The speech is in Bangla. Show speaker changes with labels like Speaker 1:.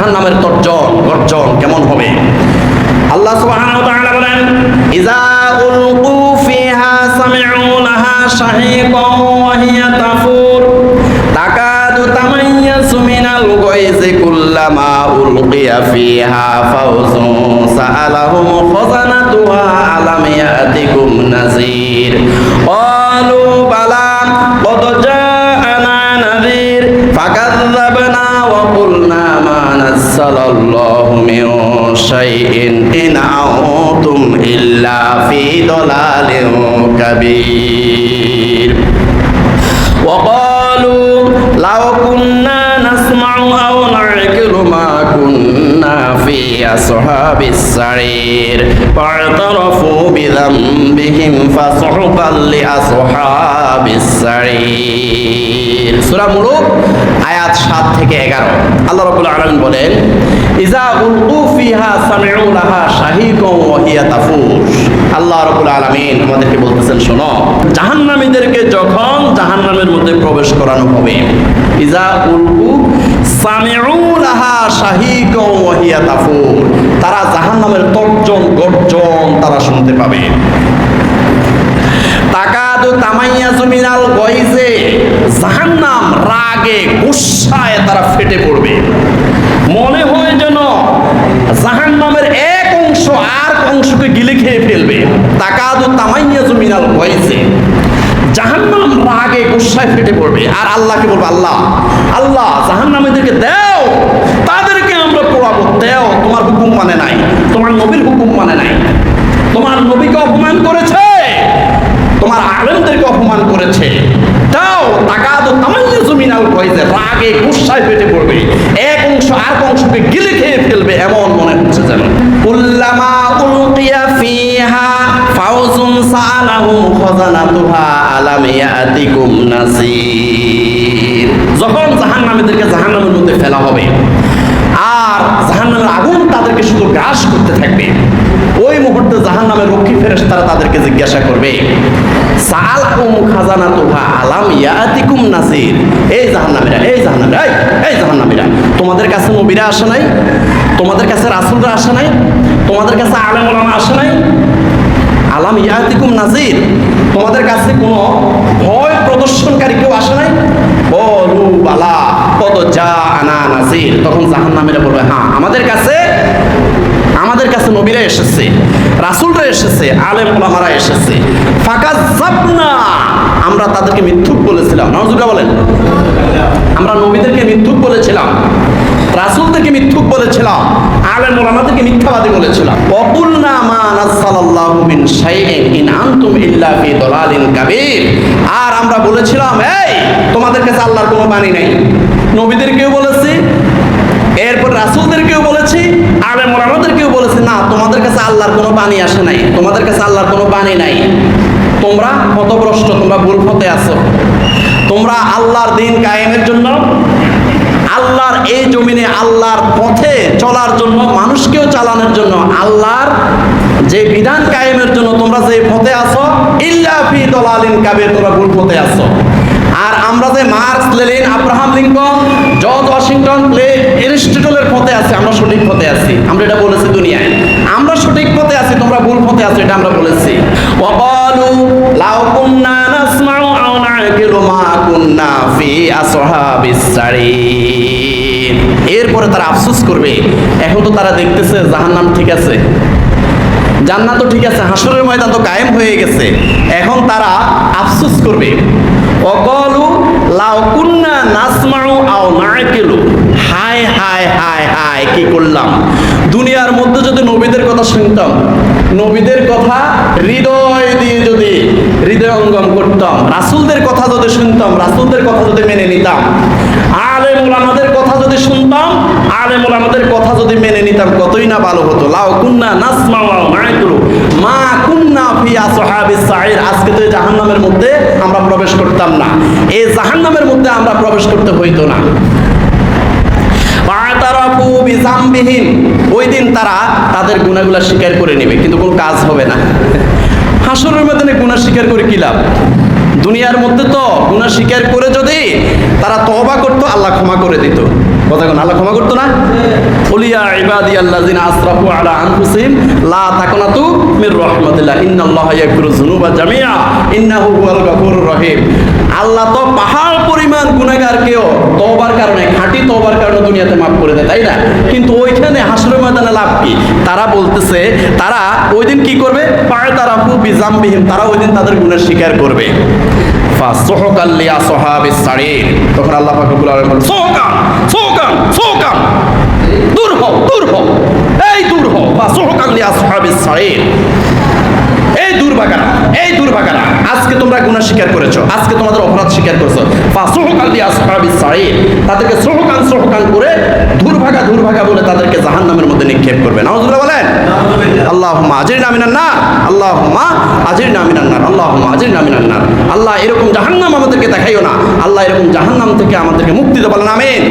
Speaker 1: জাহান নামের তর্জন গর্জন কেমন হবে? আল্লাহ তাআলা বলেন ইজা লাহা ফাওজুন সাআলাহুম খাজানাতুহা আলাম ইয়াতিকুম নাযীর। نزل الله من شيء إن أنتم إلا في ضلال كبير. وقالوا لو كنا أصحاب السعير فاعترفوا بذنبهم فسحقا لأصحاب السعير সূরা মুলুক আয়াত 7 থেকে 11 আল্লাহ রাব্বুল আলামিন বলেন ইজা উলকু ফিহা সামিউ লাহা শাহীকান ওয়া হিয়া তাফুর আল্লাহ রাব্বুল আলামিন আমাদেরকে বলতেছেন শোনো জাহান্নামীদেরকে যখন জাহান্নামের মধ্যে প্রবেশ করানো হবে। ইজা উলকু সামিউ লাহা শাহীকান ওয়া তাফুর। তারা জাহান্নামের তর্জন, গর্জন তারা শুনতে পাবে। তাকাদু তামাইয়াজু মিনাল গয়জে, জাহান্নাম রাগে, গুসায় তারা ফেটে পড়বে মনে হয় যেন জাহান্নামের এক অংশ আর অংশকে গিলে খেয়ে ফেলবে তাকাদু তামাইয়াজু মিনাল গয়জে জাহান্নাম রাগে পড়বে আর আল্লাহকে বলবে, আল্লাহ আল্লাহ, জাহান্নামীদেরকে দাও, তাদেরকে আমরা পড়াবো, দেও, তোমার হুকুম মানে নাই, তোমার নবীর হুকুম মানে নাই, তোমার নবীকে অপমান করেছে, তোমার আলেমদেরকে অপমান করেছে, দাও টাকা তো তামান্য জমিনাল কয়েছে রাগে, গুসায় পেটে পড়বে, এক অংশ আর অংশকে গিলে খেয়ে ফেলবে, এমন মনে হচ্ছে যেন। কুল্লামা উলকিয়া ফিহা ফাউজুন সালাহুম খাজানাতুহা আলাম ইয়াতিকুম নাসির। যখন জাহান্নামীদেরকে জাহান্নামের মধ্যে ফেলা হবে, আর জাহান্নামের আগুন তাদেরকে শুধু গ্রাস করতে থাকবে, ওই মুহূর্তে জাহান্নামের রক্ষী ফেরেশ তারা তাদেরকে জিজ্ঞাসা করবে সালাহুম খাজানাতুহা আলাম ইয়াতিকুম নাসির। এই জাহান্নামীরা এই জাহান্নামীরা, এই এই জাহান্নামীরা, তোমাদের কাছে নবীরা আসে নাই? তোমাদের কাছে রাসূলরা আসে নাই? তোমাদের কাছে আলেম ওলামা আসে নাই? আলাম ইয়াতিকুম নাজির। তোমাদের কাছে কোনো ভয় প্রদর্শনকারী কেউ আসে নাই? বলু বালা কত যা আনা নাজির। তখন জাহান্নামীরা বলবে হ্যাঁ আমাদের কাছে আমাদের কাছে নবীরা এসেছে, রাসূলরা এসেছে, আলেম ওলামারা এসেছে। ফাঁকা জাবনা আমরা তাদেরকে মিথ্যুক বলেছিলাম। নজরুল্লাহ বলেন। আমরা নবীদেরকে মিথ্যুক বলেছিলাম, রাসূলদেরকে মিথ্যুক বলেছিলাম। আলেম ওলামাদেরকে মিথ্যাবাদী বলেছিলাম। অকুলনা মা নাযালাল্লাহু মিন শাইইন ইন আনতুম ইল্লা ফি দালালিন কাবীর। আর আমরা বলেছিলাম, এই, তোমাদের কাছে আল্লাহর কোনো বাণী নাই। নবীদেরকেও বলেছি, এরপর রাসূলদেরকেও বলেছি, আলেম ওলামাদেরকেও বলেছি, না, তোমাদের কাছে আল্লাহর কোনো বাণী আসে নাই। তোমাদের কাছে আল্লাহর কোনো বাণী নাই। তোমরা পথভ্রষ্ট তোমরা ভুল পথে আছো। তোমরা আল্লাহর দিন কায়েমের জন্য আল্লাহর এই জমিনে আল্লাহর পথে চলার জন্য, মানুষকেও চালানোর জন্য, আল্লাহর যে বিধান কায়েমের জন্য তোমরা যে পথে আছো দলালিন কাবে তোমরা ভুল পথে আছো। আর আমরা যে Marx Lenin Abraham Lincoln, George Washington Plato এরিস্টটলের পথে আছি, আমরা সঠিক পথে আছি। আমরা এটা বলেছি দুনিয়ায়। আমরা সঠিক পথে আছি, তোমরা ভুল পথে আছো, এটা আমরা বলেছি। ওয়াকালু লাউ কুন্না কুন্না ফি এরপরে তারা আফসোস করবে, এখন তো তারা দেখতেছে জাহান্নাম ঠিক আছে। জান্নাত তো ঠিক আছে হাসরের ময়দান তো কায়েম হয়ে গেছে। এখন তারা আফসোস করবে অকলু লাউ নাসমাউ আও নাকিলু। হায় হায় হায় হায়, কি করলাম? দুনিয়ার মধ্যে যদি নবীদের কথা শুনতাম, নবীদের কথা হৃদয় দিয়ে যদি হৃদয়ঙ্গম করতাম, রাসূলদের কথা যদি শুনতাম, রাসূলদের কথা যদি মেনে নিতাম আলেম ওলামাদের কথা যদি শুনতাম আলেম ওলামাদের কথা যদি মেনে নিতাম, কতই না ভালো হতো। লাউ কুন্না নাসমাউ আও নাকিলু মা কুন্না ফি আসহাবিস সাইর আজকে তো জাহান্নামের মধ্যে আমরা প্রবেশ করতাম না। এই জাহান্নামের মধ্যে আমরা প্রবেশ করতে হইতো না। ওই দিন তারা তাদের গুনাহগুলো স্বীকার করে নেবে, কিন্তু কোনো কাজ হবে না। হাসরের ময়দানে গুণা স্বীকার করে কি লাভ? দুনিয়ার মধ্যে তো গুণা স্বীকার করে যদি তারা তহবা করতো, আল্লাহ ক্ষমা করে দিত। দুনিয়াতে মাফ করে দেয়, তাই না? কিন্তু ওইখানে হাসরের ময়দানে লাভ কি? তারা বলতেছে, তারা ওই দিন কি করবে? পায় তারা বিজামবিহিম তারা ওই দিন তাদের গুণের স্বীকার করবে। তখন আল্লাহ রব্বুল সোহকান এই দূর হও। এই দুর্ভাগারা এই দুর্ভাগারা আজকে তোমরা গুণা স্বীকার করেছ, আজকে তোমাদের অপরাধ স্বীকার করেছ। লিয়া সাহাবিস সারির। তাদেরকে সোহকান সোহকান করে দুর্ভাগা দুর্ভাগা বলে তাদেরকে জাহান্নামের মধ্যে নিক্ষেপ করবে। নাউজুবিল্লাহ বলেন। আল্লাহুম্মা আজিরনা মিনান নার, আল্লাহুম্মা আজির নামিনার না আল্লাহুম্মা আজির নামিনার না আল্লাহ এরকম জাহান্নাম আমাদেরকে দেখাইও না। আল্লাহ এরকম জাহান্নাম থেকে আমাদেরকে মুক্তি দেবেন আমিন।